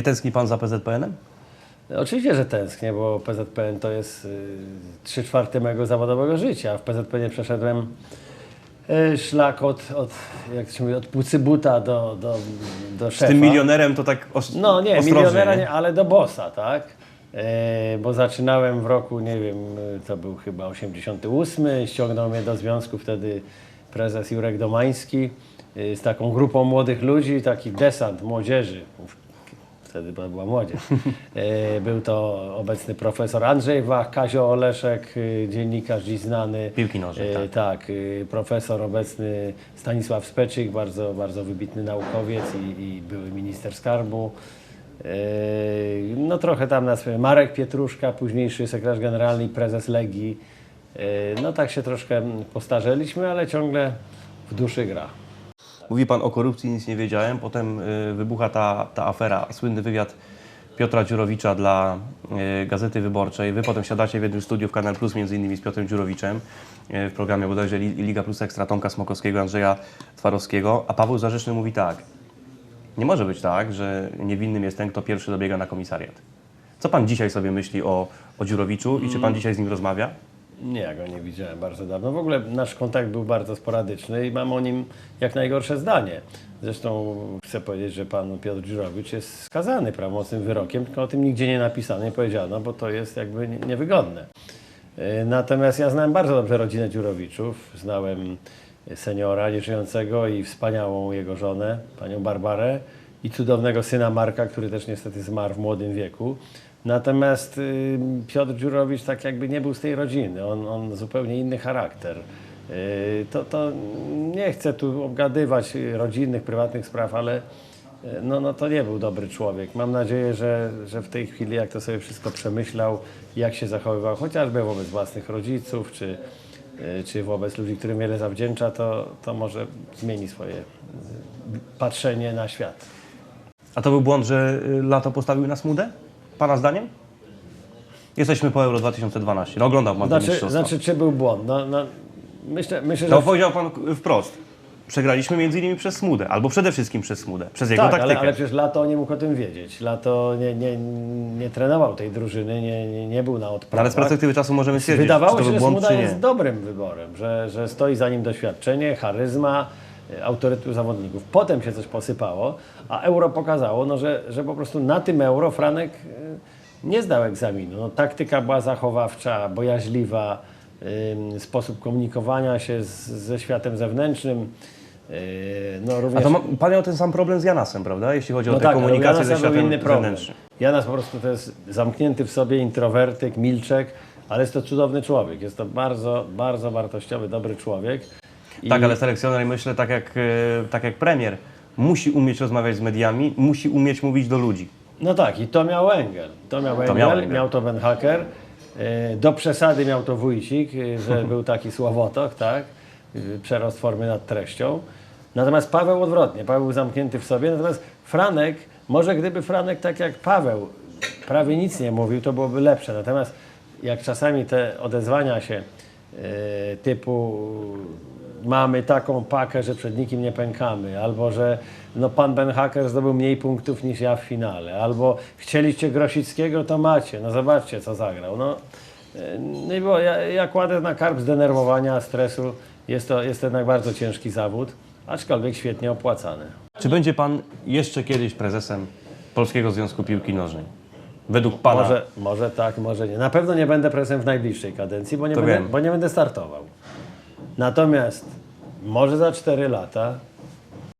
Nie tęskni pan za PZPN-em? Oczywiście, że tęsknię, bo PZPN to jest y, trzy czwarte mojego zawodowego życia. W PZPN przeszedłem y, szlak od, od, jak się mówi, od pucybuta do, do, do Z szefa. tym milionerem to tak os- No nie, ostrożnie, milionera nie? ale do bossa, tak? E, bo zaczynałem w roku, nie wiem, to był chyba 88, ściągnął mnie do związku wtedy prezes Jurek Domański y, z taką grupą młodych ludzi, taki desant młodzieży. Wtedy była młodzież. E, Był to obecny profesor Andrzej Wach, Kazio Oleszek, y, dziennikarz dziś znany. Piłki nożnej, E, tak. tak, profesor obecny Stanisław Speczyk, bardzo, bardzo wybitny naukowiec i, i były minister skarbu. E, No trochę tam nas, Marek Pietruszka, późniejszy sekretarz generalny i prezes Legii. E, No tak się troszkę postarzeliśmy, ale ciągle w duszy gra. Mówi pan o korupcji, nic nie wiedziałem. Potem y, wybucha ta, ta afera, słynny wywiad Piotra Dziurowicza dla y, Gazety Wyborczej. Wy potem siadacie w jednym studiu w Kanal Plus, między innymi z Piotrem Dziurowiczem, y, w programie bodajże Li- Liga Plus Ekstra, Tomka Smokowskiego, Andrzeja Twarowskiego. A Paweł Zarzeczny mówi tak. Nie może być tak, że niewinnym jest ten, kto pierwszy dobiega na komisariat. Co pan dzisiaj sobie myśli o, o Dziurowiczu i czy pan dzisiaj z nim rozmawia? Nie, ja go nie widziałem bardzo dawno. W ogóle nasz kontakt był bardzo sporadyczny i mam o nim jak najgorsze zdanie. Zresztą chcę powiedzieć, że pan Piotr Dziurowicz jest skazany prawomocnym wyrokiem, tylko o tym nigdzie nie napisano, nie powiedziano, bo to jest jakby nie- niewygodne. E, Natomiast ja znałem bardzo dobrze rodzinę Dziurowiczów. Znałem seniora nieżyjącego i wspaniałą jego żonę, panią Barbarę i cudownego syna Marka, który też niestety zmarł w młodym wieku. Natomiast y, Piotr Dziurowicz tak jakby nie był z tej rodziny, on, on zupełnie inny charakter. Y, to, to nie chcę tu obgadywać rodzinnych, prywatnych spraw, ale y, no, no to nie był dobry człowiek. Mam nadzieję, że, że w tej chwili, jak to sobie wszystko przemyślał, jak się zachowywał, chociażby wobec własnych rodziców, czy, czy wobec ludzi, którym wiele zawdzięcza, to, to może zmieni swoje patrzenie na świat. A to był błąd, że y, lato postawił na smudę? Pana zdaniem? Jesteśmy po Euro 2012. No oglądał pan Znaczy, znaczy czy był błąd? No, no, myślę, myślę, że... No powiedział pan wprost. Przegraliśmy między innymi przez smudę, albo przede wszystkim przez smudę, przez jego tak, taktykę. ale, ale przecież Lato nie mógł o tym wiedzieć. Lato nie, nie, nie trenował tej drużyny, nie, nie, nie był na No, odprawach. ale z perspektywy czasu możemy stwierdzić, Wydawało czy to się, był że błąd, Smuda czy nie. jest dobrym wyborem, że, że stoi za nim doświadczenie, charyzma, y, autorytet zawodników. Potem się coś posypało, a euro pokazało, no, że, że po prostu na tym euro Franek y, nie zdał egzaminu. No, taktyka była zachowawcza, bojaźliwa, sposób komunikowania się z, ze światem zewnętrznym. y, no, A również... to ma, pan miał ten sam problem z Janasem, prawda? Jeśli chodzi o tę ale u komunikację ze światem inny problem. zewnętrznym. Janas po prostu to jest zamknięty w sobie introwertyk, milczek, ale jest to cudowny człowiek. Jest to bardzo, bardzo wartościowy, dobry człowiek. I Tak, ale selekcjoner, myślę, tak jak, e, tak jak premier, musi umieć rozmawiać z mediami, musi umieć mówić do ludzi. No tak, i to miał Engel. To miał Engel, miał Engel. miał to Ben Hacker. E, Do przesady miał to Wójcik, e, że był taki słowotok, tak? Przerost formy nad treścią. Natomiast Paweł odwrotnie, Paweł był zamknięty w sobie. Natomiast Franek, może gdyby Franek tak jak Paweł prawie nic nie mówił, to byłoby lepsze. Natomiast jak czasami te odezwania się typu mamy taką pakę, że przed nikim nie pękamy, albo że no, pan Ben Hacker zdobył mniej punktów niż ja w finale, albo chcieliście Grosickiego, to macie, no zobaczcie co zagrał. No, no i było, ja, ja kładę na karb zdenerwowania, stresu, jest to, jest to jednak bardzo ciężki zawód, aczkolwiek świetnie opłacany. Czy będzie pan jeszcze kiedyś prezesem Polskiego Związku Piłki Nożnej? Według pana. Może, może tak, może nie. Na pewno nie będę prezesem w najbliższej kadencji, bo nie, To będę, wiem. bo nie będę startował. Natomiast może za 4 lata